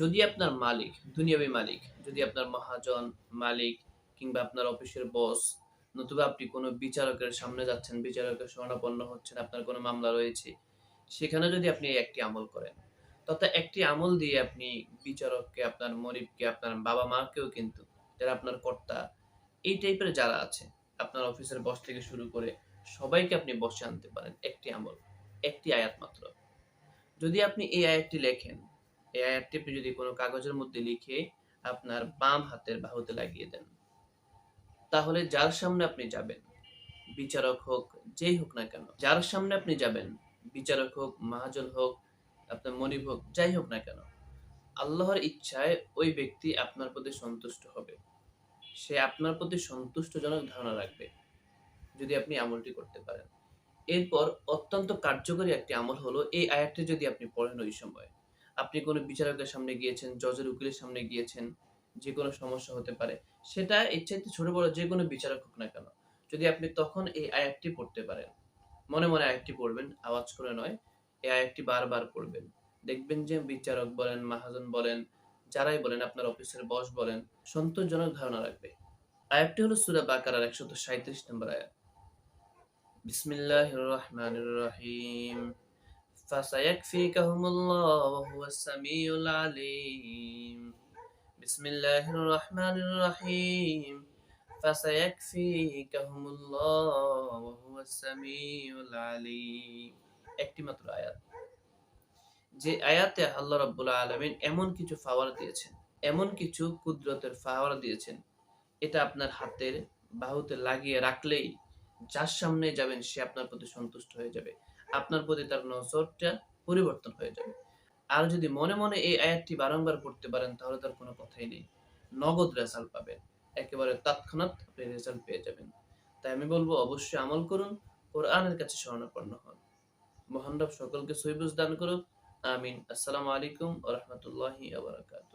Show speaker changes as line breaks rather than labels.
যদি আপনার মালিক, দুনিয়াবী মালিক, যদি আপনার মহাজন মালিক কিংবা আপনার অফিসের বস নতুবা আপনি কোনো বিচারকের সামনে যাচ্ছেন, বিচারকের শরণাপন্ন হচ্ছেন, আপনার কোনো মামলা রয়েছে, সেখানে যদি আপনি একটি আমল করেন, তথা একটি আমল দিয়ে আপনি বিচারককে, আপনার মরিবকে, আপনার বাবা মাকেও কিন্তু, যারা আপনার কর্তা, এই টাইপের যারা আছে, আপনার অফিসের বস থেকে শুরু করে সবাইকে আপনি বসে আনতে পারেন, একটি আমল, একটি আয়াত মাত্র। যদি আপনি এই আয়াতটি লেখেন এই আয়াতটি যদি কোনো কাগজের মধ্যে লিখে আপনার বাম হাতের বাহুতে লাগিয়ে দেন, তাহলে যার সামনে আপনি যাবেন, বিচারক হোক, যেই হোক না কেন, যার সামনে আপনি যাবেন, বিচারক হোক, মহাজন হোক, আপনার মনিব হোক, যাই হোক না কেন, আল্লাহর ইচ্ছায় ওই ব্যক্তি আপনার প্রতি সন্তুষ্ট হবে। সে আপনার প্রতি সন্তুষ্টজনক ধারণা রাখবে, যদি আপনি আমলটি করতে পারেন। এরপর অত্যন্ত কার্যকরী একটি আমল হলো, এই আয়াতটি যদি আপনি পড়েন ওই সময়। আপনি কোনো বিচারকের সামনে গিয়েছেন, জজের উকিলের সামনে গিয়েছেন যে কোনো সমস্যা হতে পারে, সেটা চাইতে ছোট বড় যে কোনো বিচারক হোক না কেন, যদি আপনি তখন এই আয়াতটি পড়তে পারেন। মনে মনে আয়াতটি পড়বেন, আওয়াজ করে নয়, এই আয়াতটি বারবার পড়বেন। দেখবেন যে বিচারক বলেন, মাহাজন বলেন, যারাই বলেন, আপনার অফিসের বস বলেন, সন্তোষজনক ধারণা রাখবে। আয়াতটি হলো সুরা বাকারার একশত সাঁত্রিশ নম্বর আয়াত। বিসমিল্লাহির রহমানির রহিম। فسيكفيكهم الله وهو السميع العليم بسم الله الرحمن الرحيم فسيكفيكهم الله وهو السميع العليم একটি মাত্র আয়াত যে আয়াতে আল্লাহ রাব্বুল আলামিন এমন কিছু ফাওয়ার দিয়েছেন এমন কিছু কুদরতের ফাওয়ার দিয়েছেন এটা আপনার হাতের বাহুতে লাগিয়ে রাখলেই যার সামনে যাবেন সে আপনার প্রতি সন্তুষ্ট হয়ে যাবে আপনার প্রতি তার নজরটা পরিবর্তন হয়ে যাবে। আর যদি মনে মনে এই আয়াতটি বারংবার পড়তে পারেন, তাহলে তার কোনো কথাই নেই। নগদ রেজাল্ট পাবেন। একেবারে তৎক্ষণাৎ আপনি রেজাল্ট পেয়ে যাবেন। তাই আমি বলব, অবশ্যই আমল করুন, কোরআনের কাছে শরণাপন্ন হন। মহান রব সকলকে সৈবুজ দান করুক। আমিন। আসসালামু আলাইকুম ওয়া রাহমাতুল্লাহি ওয়া বারাকাতুহু।